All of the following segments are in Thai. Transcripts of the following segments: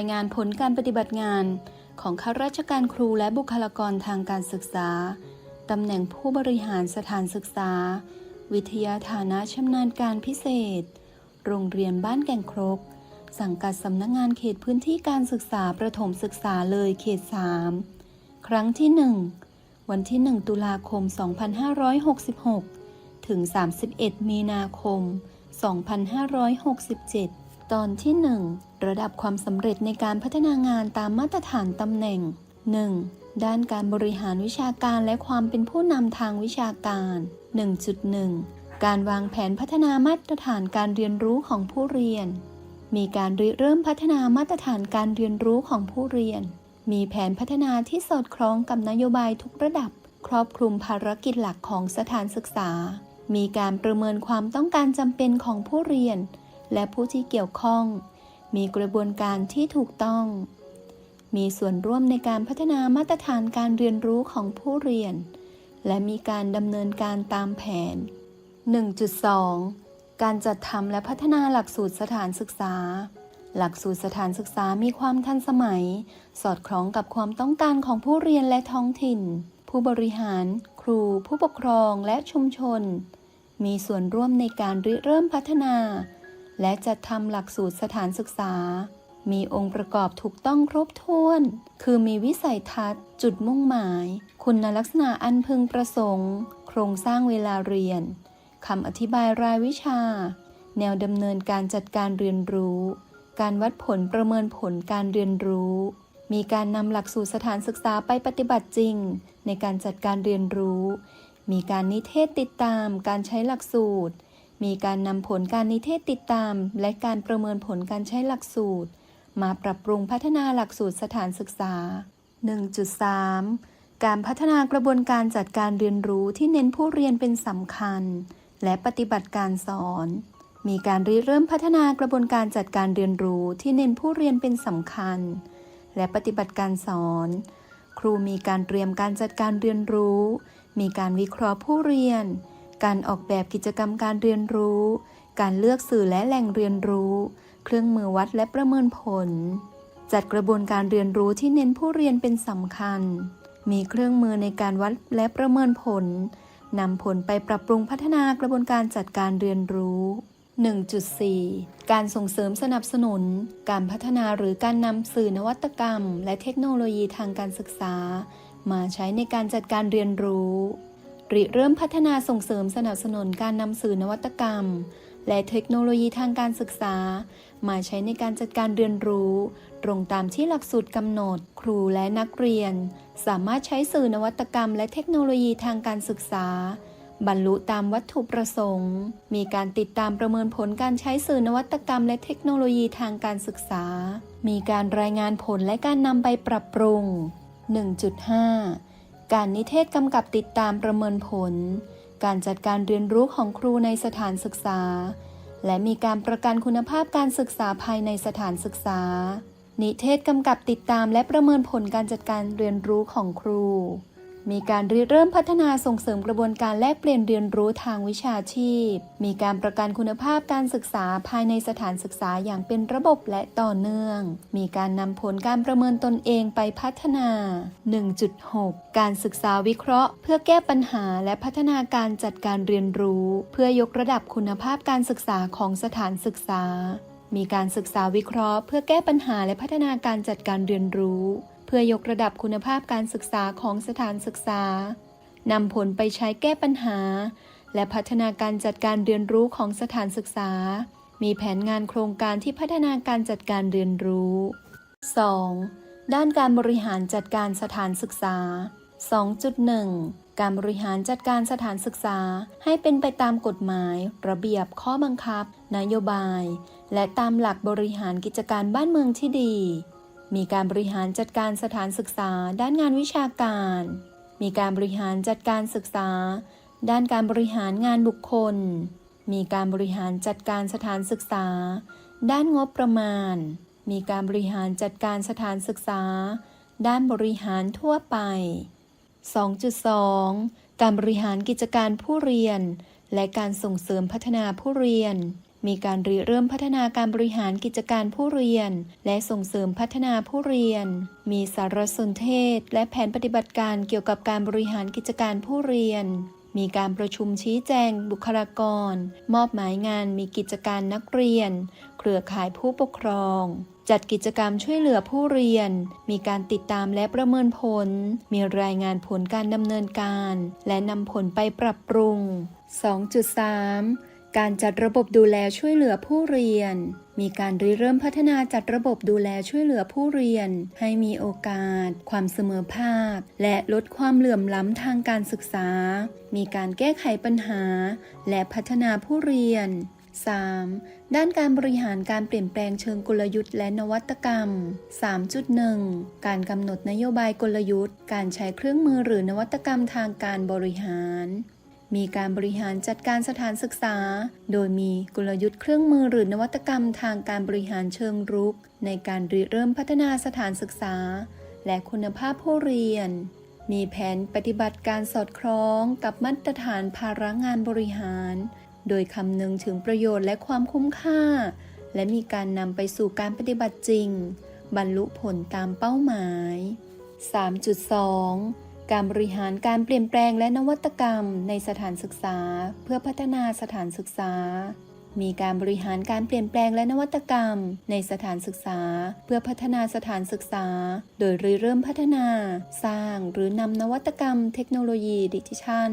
ายงานผลการปฏิบัติงานของข้าราชการครูและบุคลากรทางการศึกษา ตำแหน่งผู้บริหารสถานศึกษา วิทยาฐานะชำนาญการพิเศษ โรงเรียนบ้านแก่งครก สังกัดสำนักงานเขตพื้นที่การศึกษาประถมศึกษาเลยเขต 3 ครั้งที่ 1 วันที่ 1 ตุลาคม 2566 ถึง 31 มีนาคม 2567 ตอนที่ 1 ระดับความสำเร็จในการพัฒนางานตามมาตรฐานตำแหน่ง 1. ด้านการบริหารวิชาการและความเป็นผู้นำทางวิชาการ 1.1 การวางแผนพัฒนามาตรฐานการเรียนรู้ของผู้เรียน มีการริเริ่มพัฒนามาตรฐานการเรียนรู้ของผู้เรียน มีแผนพัฒนาที่สอดคล้องกับนโยบายทุกระดับ ครอบคลุมภารกิจหลักของสถานศึกษา มีการประเมินความต้องการจำเป็นของผู้เรียน และผู้ที่เกี่ยวข้อง มีกระบวนการที่ถูกต้อง มีส่วนร่วมในการพัฒนามาตรฐานการเรียนรู้ของผู้เรียน และมีการดำเนินการตามแผน 1.2 การจัดทำและพัฒนาหลักสูตรสถานศึกษา หลักสูตรสถานศึกษามีความทันสมัย สอดคล้องกับความต้องการของผู้เรียนและท้องถิ่น ผู้บริหาร ครู ผู้ปกครองและชุมชน มีส่วนร่วมในการริเริ่มพัฒนา และจัดทำหลักสูตรสถานศึกษา มีองค์ประกอบถูกต้องครบถ้วน คือมีวิสัยทัศน์ จุดมุ่งหมาย คุณลักษณะอันพึงประสงค์ โครงสร้างเวลาเรียนคำอธิบายรายวิชา แนวดำเนินการจัดการเรียนรู้ การวัดผลประเมินผลการเรียนรู้ มีการนำหลักสูตรสถานศึกษาไปปฏิบัติจริง ในการจัดการเรียนรู้ มีการนิเทศติดตามการใช้หลักสูตร มีการนำผลการนิเทศติดตาม และการประเมินผลการใช้หลักสูตร มาปรับปรุงพัฒนาหลักสูตรสถานศึกษา 1.3 การพัฒนากระบวนการจัดการเรียนรู้ที่เน้นผู้เรียนเป็นสำคัญ และปฏิบัติการสอน มีการริเริ่มพัฒนากระบวนการจัดการเรียนรู้ที่เน้นผู้เรียนเป็นสำคัญ และปฏิบัติการสอน ครูมีการเตรียมการจัดการเรียนรู้ มีการวิเคราะห์ผู้เรียน การออกแบบกิจกรรมการเรียนรู้ การเลือกสื่อและแหล่งเรียนรู้ เครื่องมือวัดและประเมินผล จัดกระบวนการเรียนรู้ที่เน้นผู้เรียนเป็นสำคัญ มีเครื่องมือในการวัดและประเมินผลนำผลไปปรับปรุงพัฒนากระบวนการจัดการเรียนรู้ 1.4 การส่งเสริมสนับสนุน การพัฒนาหรือการนำสื่อนวัตกรรม และเทคโนโลยีทางการศึกษา มาใช้ในการจัดการเรียนรู้ ริเริ่มพัฒนาส่งเสริมสนับสนุนการนำสื่อนวัตกรรม และเทคโนโลยีทางการศึกษา มาใช้ในการจัดการเรียนรู้ ตรงตามที่หลักสูตรกำหนด ครูและนักเรียน สามารถใช้สื่อนวัตกรรม และเทคโนโลยีทางการศึกษา บรรลุตามวัตถุประสงค์ มีการติดตามประเมินผลการใช้สื่อนวัตกรรม และเทคโนโลยีทางการศึกษา มีการรายงานผลและการนำไปปรับปรุง 1.5 การนิเทศกำกับติดตามประเมินผล การจัดการเรียนรู้ของครูในสถานศึกษา และมีการประกันคุณภาพการศึกษาภายในสถานศึกษา นิเทศกำกับติดตามและประเมินผลการจัดการเรียนรู้ของครู มีการริเริ่มพัฒนาส่งเสริมกระบวนการแลกเปลี่ยนเรียนรู้ทางวิชาชีพ มีการประกันคุณภาพการศึกษาภายในสถานศึกษาอย่างเป็นระบบและต่อเนื่อง มีการนำผลการประเมินตนเองไปพัฒนา 1.6 การศึกษาวิเคราะห์ เพื่อแก้ปัญหาและพัฒนาการจัดการเรียนรู้ เพื่อยกระดับคุณภาพการศึกษาของสถานศึกษามีการศึกษาวิเคราะห์ เพื่อแก้ปัญหาและพัฒนาการจัดการเรียนรู้ พื่อยกระดับคุณภาพการศึกษาของสถานศึกษานำผลไปใช้แก้ปัญหา และพัฒนาการจัดการเรียนรู้ของสถานศึกษา มีแผนงานโครงการที่พัฒนาการจัดการเรียนรู้ 2. ด้านการบริหารจัดการสถานศึกษา 2.1 การบริหารจัดการสถานศึกษาให้เป็นไปตามกฎหมาย ระเบียบข้อบังคับ นโยบาย และตามหลักบริหารกิจการบ้านเมืองที่ดี มีการบริหารจัดการสถานศึกษา ด้านงานวิชาการ มีการบริหารจัดการศึกษา ด้านการบริหารงานบุคคล มีการบริหารจัดการสถานศึกษา ด้านงบประมาณ มีการบริหารจัดการสถานศึกษา ด้านบริหารทั่วไป 2.2 การบริหารกิจการผู้เรียน และการส่งเสริมพัฒนาผู้เรียน มีการริเริ่มพัฒนาการบริหารกิจการผู้เรียน และส่งเสริมพัฒนาผู้เรียน มีสารสนเทศ และแผนปฏิบัติการเกี่ยวกับการบริหารกิจการผู้เรียน มีการประชุมชี้แจง บุคลากร มอบหมายงานมีกิจการนักเรียน เครือข่ายผู้ปกครอง จัดกิจกรรมช่วยเหลือผู้เรียน มีการติดตามและประเมินผล มีรายงานผลการดำเนินการ และนำผลไปปรับปรุง 2.3 การจัดระบบดูแลช่วยเหลือผู้เรียน มีการริเริ่มพัฒนาจัดระบบดูแลช่วยเหลือผู้เรียน ให้มีโอกาส ความเสมอภาค และลดความเหลื่อมล้ำทางการศึกษา มีการแก้ไขปัญหา และพัฒนาผู้เรียน 3. ด้านการบริหารการเปลี่ยนแปลงเชิงกลยุทธ์และนวัตกรรม 3.1 การกำหนดนโยบายกลยุทธ์ การใช้เครื่องมือหรือนวัตกรรมทางการบริหาร มีการบริหารจัดการสถานศึกษา โดยมีกลยุทธ์เครื่องมือหรือนวัตกรรมทางการบริหารเชิงรุก ในการริเริ่มพัฒนาสถานศึกษา และคุณภาพผู้เรียน มีแผนปฏิบัติการสอดคล้องกับมาตรฐานภาระงานบริหาร โดยคำนึงถึงประโยชน์และความคุ้มค่า และมีการนำไปสู่การปฏิบัติจริง บรรลุผลตามเป้าหมาย 3.2 การบริหารการเปลี่ยนแปลงและนวัตกรรมในสถานศึกษา เพื่อพัฒนาสถานศึกษา มีการบริหารการเปลี่ยนแปลงและนวัตกรรม ในสถานศึกษา เพื่อพัฒนาสถานศึกษา โดยเริ่มพัฒนา สร้างหรือนำนวัตกรรม เทคโนโลยีดิจิทัล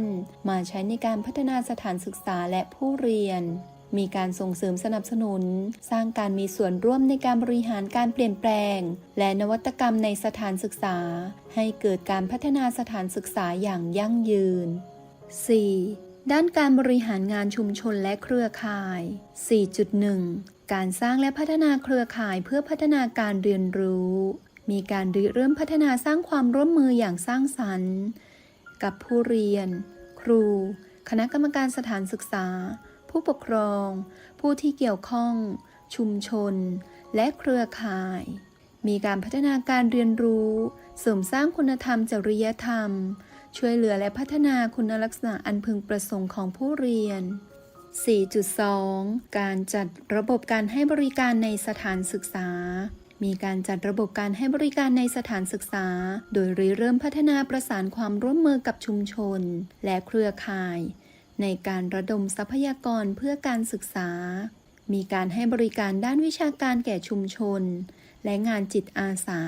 มาใช้ในการพัฒนาสถานศึกษาและผู้เรียน มีการส่งเสริมสนับสนุน สร้างการมีส่วนร่วมในการบริหารการเปลี่ยนแปลง และนวัตกรรมในสถานศึกษา ให้เกิดการพัฒนาสถานศึกษาอย่างยั่งยืน 4. ด้านการบริหารงานชุมชนและเครือข่าย 4.1 การสร้างและพัฒนาเครือข่ายเพื่อพัฒนาการเรียนรู้ มีการริเริ่มพัฒนาสร้างความร่วมมืออย่างสร้างสรรค์ กับผู้เรียน ครู คณะกรรมการสถานศึกษา ผู้ปกครอง ผู้ที่เกี่ยวข้อง ชุมชน และเครือข่าย มีการพัฒนาการเรียนรู้เสริมสร้างคุณธรรมจริยธรรม ช่วยเหลือและพัฒนาคุณลักษณะอันพึงประสงค์ของผู้เรียน 4.2 การจัดระบบการให้บริการในสถานศึกษา มีการจัดระบบการให้บริการในสถานศึกษา โดยริเริ่มพัฒนาประสานความร่วมมือกับชุมชน และเครือข่าย ในการระดมทรัพยากรเพื่อการศึกษา มีการให้บริการด้านวิชาการแก่ชุมชน และงานจิตอาสา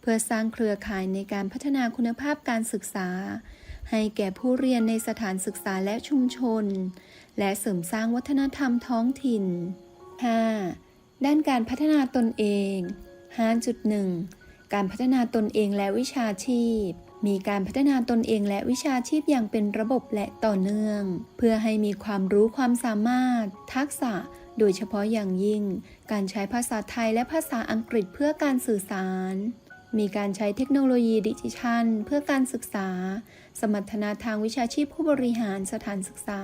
เพื่อสร้างเครือข่ายในการพัฒนาคุณภาพการศึกษา ให้แก่ผู้เรียนในสถานศึกษาและชุมชน และเสริมสร้างวัฒนธรรมท้องถิ่น 5. ด้านการพัฒนาตนเอง 5.1 การพัฒนาตนเองและวิชาชีพ มีการพัฒนาตนเองและวิชาชีพอย่างเป็นระบบและต่อเนื่อง เพื่อให้มีความรู้ความสามารถ ทักษะ โดยเฉพาะอย่างยิ่ง การใช้ภาษาไทยและภาษาอังกฤษเพื่อการสื่อสาร มีการใช้เทคโนโลยีดิจิทัล เพื่อการศึกษา สมรรถนะทางวิชาชีพผู้บริหารสถานศึกษา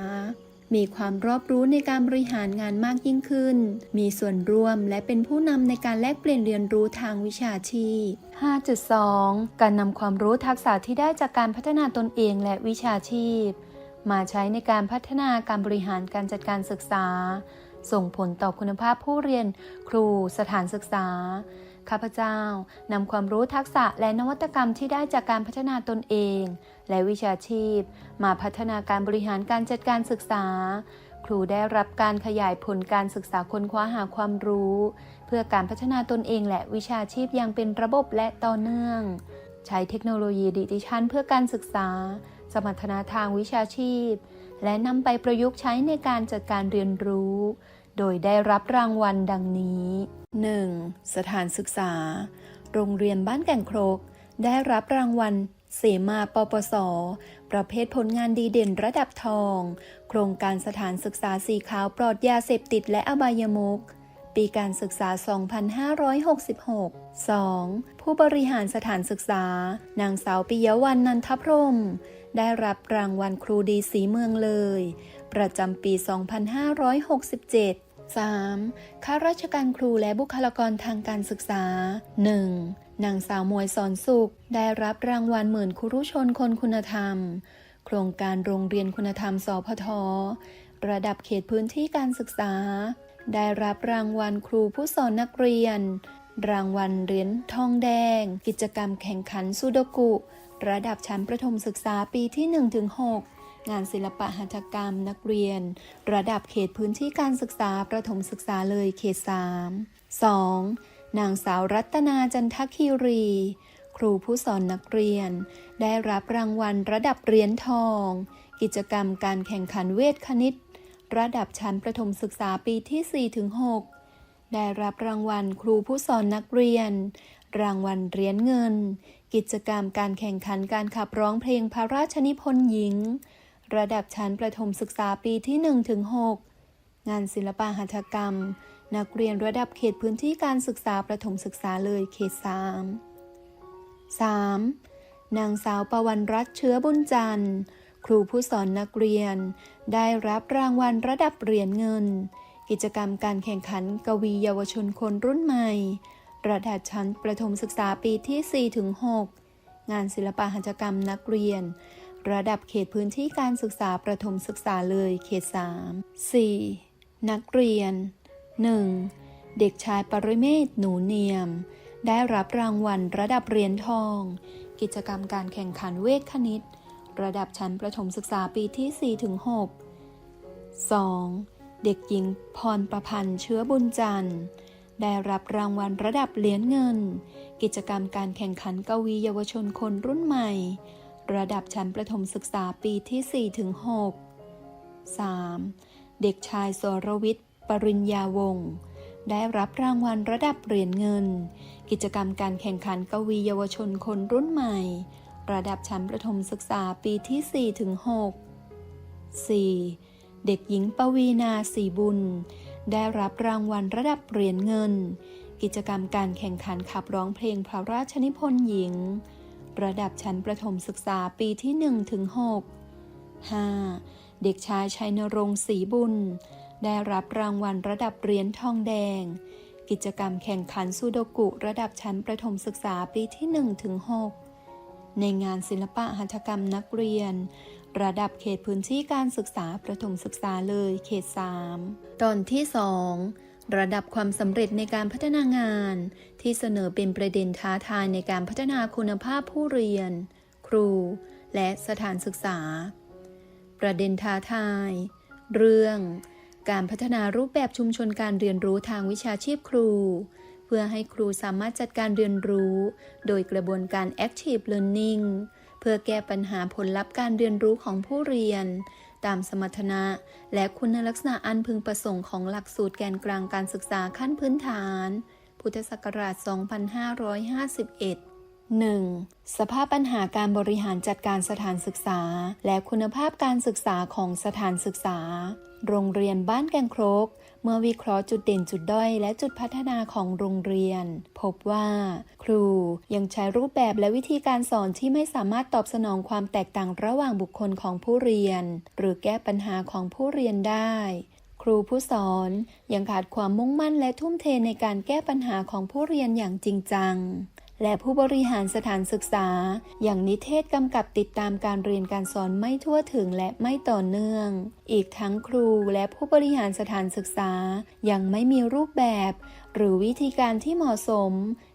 มีความรอบรู้ในการบริหารงานมากยิ่งขึ้น มีส่วนร่วมและเป็นผู้นำในการแลกเปลี่ยนเรียนรู้ทางวิชาชีพ 5.2 การนำความรู้ทักษะที่ได้จากการพัฒนาตนเองและวิชาชีพ มาใช้ในการพัฒนาการบริหารการจัดการศึกษา ส่งผลต่อคุณภาพผู้เรียน ครู สถานศึกษา ข้าพเจ้านำความรู้ทักษะและนวัตกรรมที่ได้จากการพัฒนาตนเอง และวิชาชีพ มาพัฒนาการบริหารการจัดการศึกษา ครูได้รับการขยายผลการศึกษาค้นคว้าหาความรู้ เพื่อการพัฒนาตนเองและวิชาชีพอย่างเป็นระบบและต่อเนื่อง ใช้เทคโนโลยีดิจิทัลเพื่อการศึกษา สมรรถนะทางวิชาชีพ และนำไปประยุกต์ใช้ในการจัดการเรียนรู้ โดยได้รับรางวัลดังนี้ 1. สถานศึกษา โรงเรียนบ้านแก่งโครก ได้รับรางวัลเสมาปปส ประเภทผลงานดีเด่นระดับทอง โครงการสถานศึกษาสีขาวปลอดยาเสพติดและอบายมุขปีการศึกษา 2566 2. ผู้บริหารสถานศึกษา นางสาวปิยวันนันทพรหมได้รับรางวัลครูดีสีเมืองเลย ประจำปี 2567 3. ข้าราชการครูและบุคลากรทางการศึกษา 1. นางสาวมวยสอนสุข ได้รับรางวัลหมื่นครุชนคนคุณธรรม โครงการโรงเรียนคุณธรรมสพท ระดับเขตพื้นที่การศึกษา ได้รับรางวัลครูผู้สอนนักเรียน รางวัลเหรียญทองแดง กิจกรรมแข่งขันซูโดกุ ระดับชั้นประถมศึกษาปีที่ 1-6 งานศิลปะหัตถกรรม นักเรียน ระดับเขตพื้นที่การศึกษาประถมศึกษาเลยเขต 3 2. นางสาวรัตนาจันทคีรี ครูผู้สอนนักเรียน ได้รับรางวัลระดับเหรียญทอง กิจกรรมการแข่งขันเวทคณิต ระดับชั้นประถมศึกษาปีที่ 4-6 ได้รับรางวัลครูผู้สอนนักเรียน รางวัลเหรียญเงิน กิจกรรมการแข่งขันการขับร้องเพลงพระราชนิพนธ์หญิง ระดับชั้นประถมศึกษาปีที่ 1-6 งานศิลปะหัตถกรรม นักเรียนระดับเขตพื้นที่การศึกษาประถมศึกษาเลยเขต 3 3. นางสาวประวันรัตเชื้อบุญจันทร์ ครูผู้สอนนักเรียน ได้รับรางวัลระดับเหรียญเงิน กิจกรรมการแข่งขันกวีเยาวชนคนรุ่นใหม่ระดับชั้นประถมศึกษาปีที่ 4-6 งานศิลปะหัตถกรรมนักเรียน ระดับเขตพื้นที่การศึกษาประถมศึกษาเลยเขต 3 4. นักเรียน 1. เด็กชายปริเมศหนูเนียม ได้รับรางวัลระดับเหรียญทอง กิจกรรมการแข่งขันเวทคณิต ระดับชั้นประถมศึกษาปีที่ 4-6 2. เด็กหญิงพรประพันธ์เชื้อบุญจันทร์ได้รับรางวัลระดับเหรียญเงิน กิจกรรมการแข่งขันกวีเยาวชนคนรุ่นใหม่ ระดับชั้นประถมศึกษาปีที่ 4-6 3. เด็กชายสรวิทย์ ปริญญาวงศ์ได้รับรางวัลระดับเหรียญเงิน กิจกรรมการแข่งขันกวีเยาวชนคนรุ่นใหม่ ระดับชั้นประถมศึกษาปีที่4ถึง6 4. เด็กหญิงปวีนาสีบุญ ได้รับรางวัลระดับเหรียญเงิน กิจกรรมการแข่งขันขับร้องเพลงพระราชนิพนธ์หญิง ระดับชั้นประถมศึกษาปีที่1-6 5. เด็กชายชัยนรงค์ศรีบุญ ได้รับรางวัลระดับเหรียญทองแดง กิจกรรมแข่งขันซูโดกุระดับชั้นประถมศึกษาปีที่1-6ในงานศิลปะหัตถกรรมนักเรียน ระดับเขตพื้นที่การศึกษาประถมศึกษาเลยเขต 3 ตอนที่ 2 ระดับความสำเร็จในการพัฒนางาน ที่เสนอเป็นประเด็นท้าทายในการพัฒนาคุณภาพผู้เรียน ครู และสถานศึกษา ประเด็นท้าทาย เรื่อง การพัฒนารูปแบบชุมชนการเรียนรู้ทางวิชาชีพครู เพื่อให้ครูสามารถจัดการเรียนรู้ โดยกระบวนการ active learning เพื่อแก้ปัญหาผลลัพธ์การเรียนรู้ของผู้เรียน ตามสมรรถนะ และคุณลักษณะอันพึงประสงค์ของหลักสูตรแกนกลางการศึกษาขั้นพื้นฐาน พุทธศักราช 2551 1. สภาพปัญหาการบริหารจัดการสถานศึกษา และคุณภาพการศึกษาของสถานศึกษา โรงเรียนบ้านแกงโครก เมื่อวิเคราะห์จุดเด่นจุดด้อยและจุดพัฒนาของโรงเรียน พบว่า ครูยังใช้รูปแบบและวิธีการสอนที่ไม่สามารถตอบสนองความแตกต่างระหว่างบุคคลของผู้เรียน หรือแก้ปัญหาของผู้เรียนได้ครูผู้สอนยังขาดความมุ่งมั่นและทุ่มเทในการแก้ปัญหาของผู้เรียนอย่างจริงจัง และผู้บริหารสถานศึกษา อย่างนิเทศกำกับติดตามการเรียนการสอนไม่ทั่วถึงและไม่ต่อเนื่อง อีกทั้งครูและผู้บริหารสถานศึกษายังไม่มีรูปแบบ หรือวิธีการที่เหมาะสม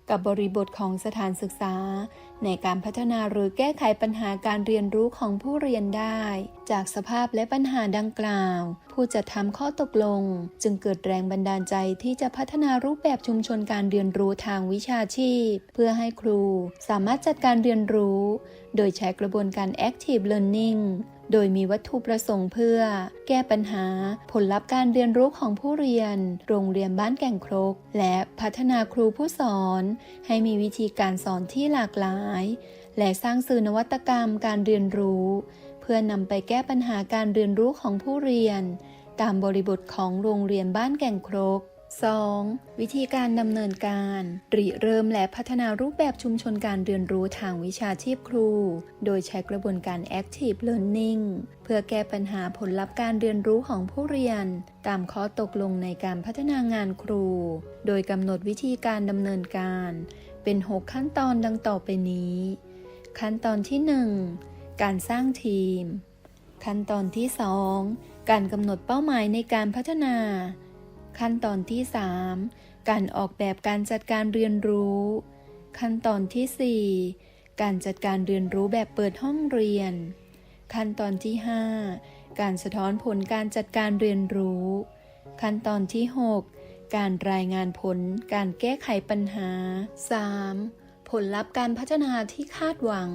กับบริบทของสถานศึกษา ในการพัฒนาหรือแก้ไขปัญหาการเรียนรู้ของผู้เรียนได้ จากสภาพและปัญหาดังกล่าว ผู้จัดทำข้อตกลง จึงเกิดแรงบันดาลใจที่จะพัฒนารูปแบบชุมชนการเรียนรู้ทางวิชาชีพ เพื่อให้ครูสามารถจัดการเรียนรู้ โดยใช้กระบวนการ active learning โดยมีวัตถุประสงค์เพื่อ แก้ปัญหาผลลัพธ์การเรียนรู้ของผู้เรียน โรงเรียนบ้านแก่งครก และพัฒนาครูผู้สอน ให้มีวิธีการสอนที่หลากหลาย และสร้างสื่อนวัตกรรมการเรียนรู้ เพื่อนำไปแก้ปัญหาการเรียนรู้ของผู้เรียน ตามบริบทของโรงเรียนบ้านแก่งครก 2. วิธีการดำเนินการ ริเริ่มและพัฒนารูปแบบชุมชนการเรียนรู้ทางวิชาชีพครู โดยใช้กระบวนการ active learning เพื่อแก้ปัญหาผลลัพธ์การเรียนรู้ของผู้เรียน ตามข้อตกลงในการพัฒนางานครู โดยกำหนดวิธีการดำเนินการ เป็น 6 ขั้นตอนดังต่อไปนี้ ขั้นตอนที่ 1 การสร้างทีม ขั้นตอนที่ 2 การกำหนดเป้าหมายในการพัฒนา ขั้นตอนที่ 3 การออกแบบการจัดการเรียนรู้ ขั้นตอนที่ 4 การจัดการเรียนรู้แบบเปิดห้องเรียน ขั้นตอนที่ 5 การสะท้อนผลการจัดการเรียนรู้ ขั้นตอนที่ 6 การรายงานผลการแก้ไขปัญหา 3. ผลลัพธ์การพัฒนาที่คาดหวัง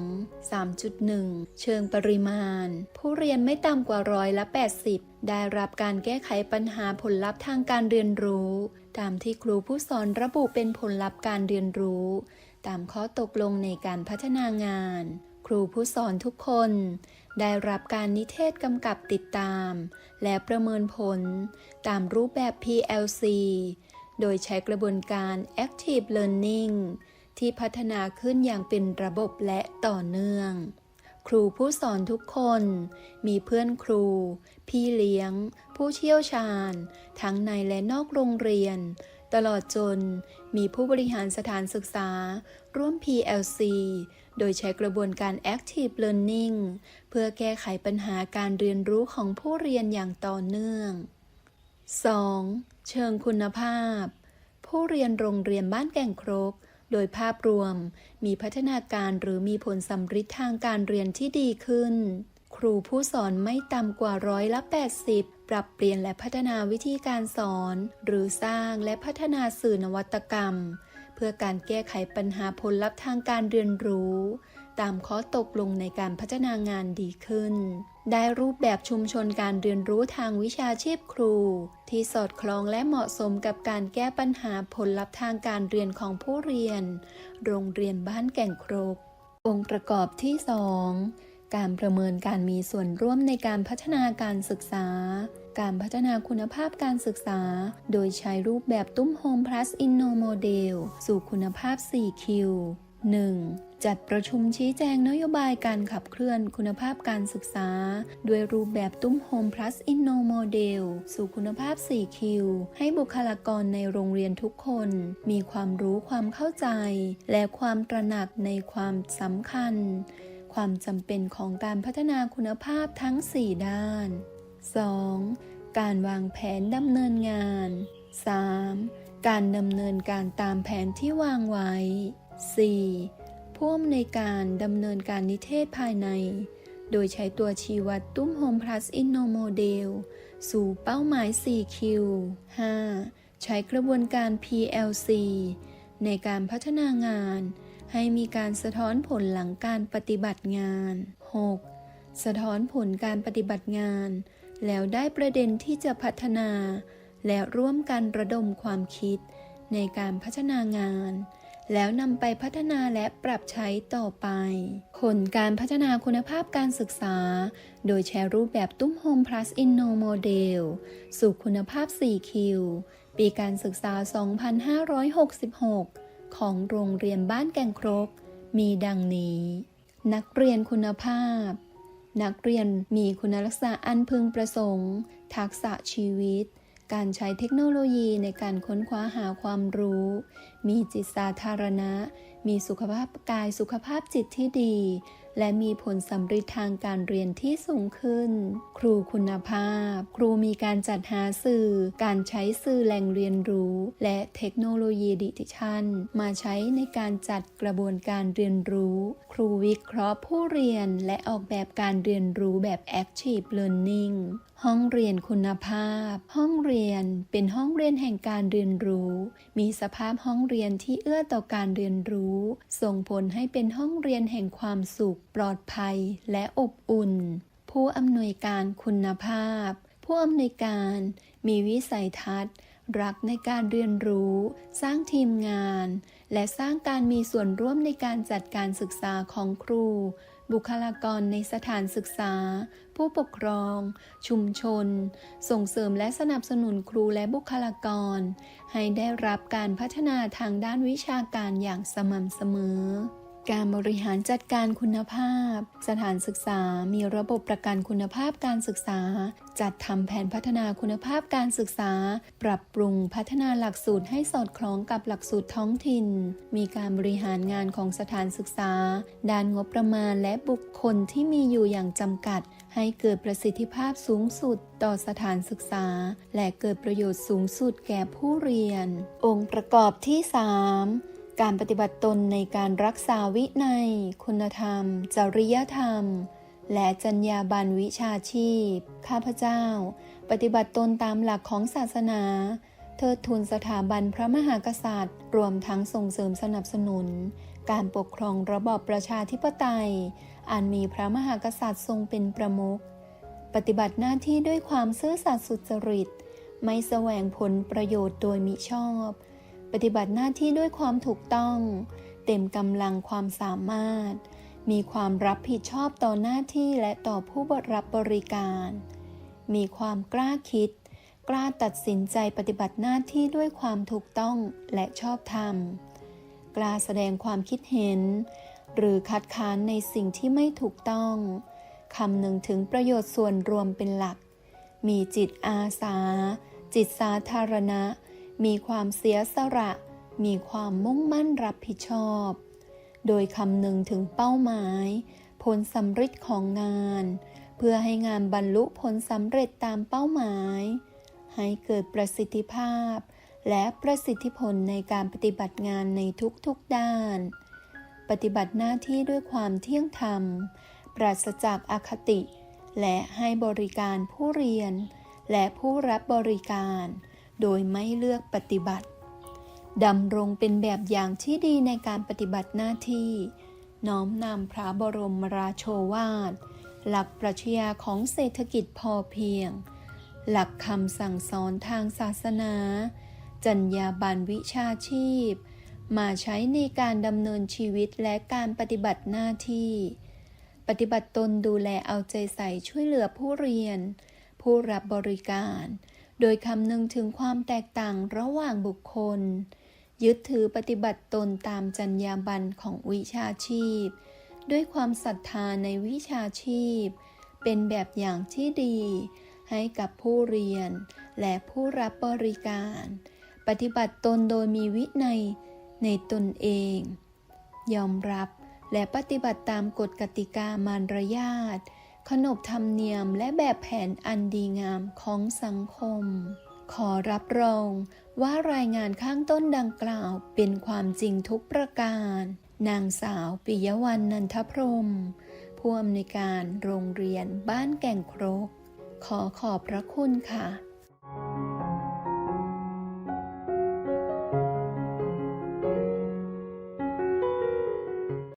3.1 เชิงปริมาณ ผู้เรียนไม่ต่ำกว่าร้อยละ 80 ได้รับการแก้ไขปัญหาผลลัพธ์ทางการเรียนรู้ ตามที่ครูผู้สอนระบุเป็นผลลัพธ์การเรียนรู้ ตามข้อตกลงในการพัฒนางาน ครูผู้สอนทุกคน ได้รับการนิเทศกำกับติดตาม และประเมินผล ตามรูปแบบ PLC โดยใช้กระบวนการ Active Learning ที่พัฒนาขึ้นอย่างเป็นระบบและต่อเนื่อง ครูผู้สอนทุกคน มีเพื่อนครู พี่เลี้ยง ผู้เชี่ยวชาญ ทั้งในและนอกโรงเรียน ตลอดจนมีผู้บริหารสถานศึกษา ร่วม PLC โดยใช้กระบวนการ Active Learning เพื่อแก้ไขปัญหาการเรียนรู้ของผู้เรียนอย่างต่อเนื่อง 2. เชิงคุณภาพ ผู้เรียนโรงเรียนบ้านแก่งครก โดยภาพรวมมีพัฒนาการหรือมีผลสัมฤทธิ์ทางการเรียนที่ดีขึ้น ครูผู้สอนไม่ต่ำกว่าร้อยละ 80 ปรับเปลี่ยนและพัฒนาวิธีการสอน หรือสร้างและพัฒนาสื่อนวัตกรรม เพื่อการแก้ไขปัญหาผลลัพธ์ทางการเรียนรู้ ตามข้อตกลงในการพัฒนางานดีขึ้น ได้รูปแบบชุมชนการเรียนรู้ทางวิชาชีพครู ที่สอดคล้องและเหมาะสมกับการแก้ปัญหาผลลัพธ์ทางการเรียนของผู้เรียน โรงเรียนบ้านแก่งครก องค์ประกอบที่ 2 การประเมินการมีส่วนร่วมในการพัฒนาการศึกษาการพัฒนาคุณภาพการศึกษา โดยใช้รูปแบบตุ้มโฮม plus Inno Model สู่คุณภาพ 4Q 1. จัดประชุมชี้แจงนโยบายการขับเคลื่อนคุณภาพการศึกษา ด้วยรูปแบบตุ้มโฮม plus Inno Model สู่คุณภาพ 4Q ให้บุคลากรในโรงเรียนทุกคน มีความรู้ความเข้าใจ และความตระหนักในความสำคัญ ความจำเป็นของการพัฒนาคุณภาพทั้ง 4 ด้าน 2. การวางแผนดำเนินงาน 3. การดำเนินการตามแผนที่วางไว้ 4. ผู้อำนวยการดำเนินการนิเทศภายใน โดยใช้ตัวชี้วัดตุ้มโฮม plus Inno Model สู่เป้าหมาย 4Q 5. ใช้กระบวนการ PLC ในการพัฒนางาน ให้มีการสะท้อนผลหลังการปฏิบัติงาน 6. สะท้อนผลการปฏิบัติงาน แล้วได้ประเด็นที่จะพัฒนา และร่วมกันระดมความคิด ในการพัฒนางาน แล้วนำไปพัฒนาและปรับใช้ต่อไป ผลการพัฒนาคุณภาพการศึกษา โดยแชร์รูปแบบตุ้มโฮม plus Inno Model สู่คุณภาพ 4Q ปีการศึกษา 2566 ของโรงเรียนบ้านแก่งครก มีดังนี้ นักเรียนคุณภาพ นักเรียนมีคุณลักษณะอันพึงประสงค์ ทักษะชีวิต การใช้เทคโนโลยีในการค้นคว้าหาความรู้ มีจิตสาธารณะ มีสุขภาพกายสุขภาพจิตที่ดี และมีผลสำฤทธิ์ทางการเรียนที่สูงขึ้น ครูคุณภาพ ครูมีการจัดหาสื่อ การใช้สื่อแหล่งเรียนรู้ และเทคโนโลยีดิจิทัล มาใช้ในการจัดกระบวนการเรียนรู้ ครูวิเคราะห์ผู้เรียนและออกแบบการเรียนรู้แบบ Active Learning ห้องเรียนคุณภาพ ห้องเรียนเป็นห้องเรียนแห่งการเรียนรู้ มีสภาพห้องเรียนที่เอื้อต่อการเรียนรู้ ส่งผลให้เป็นห้องเรียนแห่งความสุข ปลอดภัย และอบอุ่น ผู้อำนวยการคุณภาพ ผู้อำนวยการมีวิสัยทัศน์ รักในการเรียนรู้ สร้างทีมงาน และสร้างการมีส่วนร่วมในการจัดการศึกษาของครู บุคลากรในสถานศึกษา ผู้ปกครอง ชุมชน ส่งเสริมและสนับสนุนครูและบุคลากร ให้ได้รับการพัฒนาทางด้านวิชาการอย่างสม่ำเสมอ การบริหารจัดการคุณภาพ สถานศึกษามีระบบประกันคุณภาพการศึกษา จัดทำแผนพัฒนาคุณภาพการศึกษา ปรับปรุงพัฒนาหลักสูตรให้สอดคล้องกับหลักสูตรท้องถิ่น มีการบริหารงานของสถานศึกษา ด้านงบประมาณและบุคคลที่มีอยู่อย่างจำกัด ให้เกิดประสิทธิภาพสูงสุดต่อสถานศึกษา และเกิดประโยชน์สูงสุดแก่ผู้เรียน องค์ประกอบที่ 3 การปฏิบัติตนในการรักษาวินัย คุณธรรม จริยธรรม และจรรยาบรรณวิชาชีพ ข้าพเจ้า ปฏิบัติตนตามหลักของศาสนา เทิดทูนสถาบันพระมหากษัตริย์ รวมทั้งส่งเสริมสนับสนุน การปกครองระบอบประชาธิปไตย อันมีพระมหากษัตริย์ทรงเป็นประมุข ปฏิบัติหน้าที่ด้วยความซื่อสัตย์สุจริต ไม่แสวงผลประโยชน์โดยมิชอบ ปฏิบัติหน้าที่ด้วยความถูกต้อง เต็มกำลังความสามารถ มีความรับผิดชอบต่อหน้าที่และต่อผู้รับบริการ มีความกล้าคิด กล้าตัดสินใจปฏิบัติหน้าที่ด้วยความถูกต้องและชอบธรรม กล้าแสดงความคิดเห็น หรือคัดค้านในสิ่งที่ไม่ถูกต้องคำหนึ่งถึงประโยชน์ส่วนรวมเป็นหลัก มีจิตอาสา จิตสาธารณะ มีความเสียสละ มีความมุ่งมั่นรับผิดชอบ โดยคำนึงถึงเป้าหมาย ผลสำเร็จของงาน เพื่อให้งานบรรลุผลสำเร็จตามเป้าหมาย ให้เกิดประสิทธิภาพ และประสิทธิผลในการปฏิบัติงานในทุกๆด้าน ปฏิบัติหน้าที่ด้วยความเที่ยงธรรม ปราศจากอคติ และให้บริการผู้เรียน และผู้รับบริการ โดยไม่เลือกปฏิบัติดำรงเป็นแบบอย่างที่ดีในการปฏิบัติหน้าที่ น้อมนำพระบรมราโชวาท หลักปรัชญาของเศรษฐกิจพอเพียง หลักคำสั่งสอนทางศาสนาจรรยาบรรวิชาชีพ มาใช้ในการดำเนินชีวิตและการปฏิบัติหน้าที่ ปฏิบัติตนดูแลเอาใจใส่ช่วยเหลือผู้เรียน ผู้รับบริการ โดยคำนึงถึงความแตกต่างระหว่างบุคคล ยึดถือปฏิบัติตนตามจรรยาบรรณของวิชาชีพ ด้วยความศรัทธาในวิชาชีพ เป็นแบบอย่างที่ดี ให้กับผู้เรียน และผู้รับบริการ ปฏิบัติตนโดยมีวินัยในตนเอง ยอมรับและปฏิบัติตามกฎกติกามารยาท ขนบธรรมเนียมและแบบแผนอันดีงามของสังคม ขอรับรองว่ารายงานข้างต้นดังกล่าวเป็นความจริงทุกประการ นางสาวปิยวรรณนันทพรมผู้อำนวยการโรงเรียนบ้านแก่งครก ขอขอบพระคุณค่ะ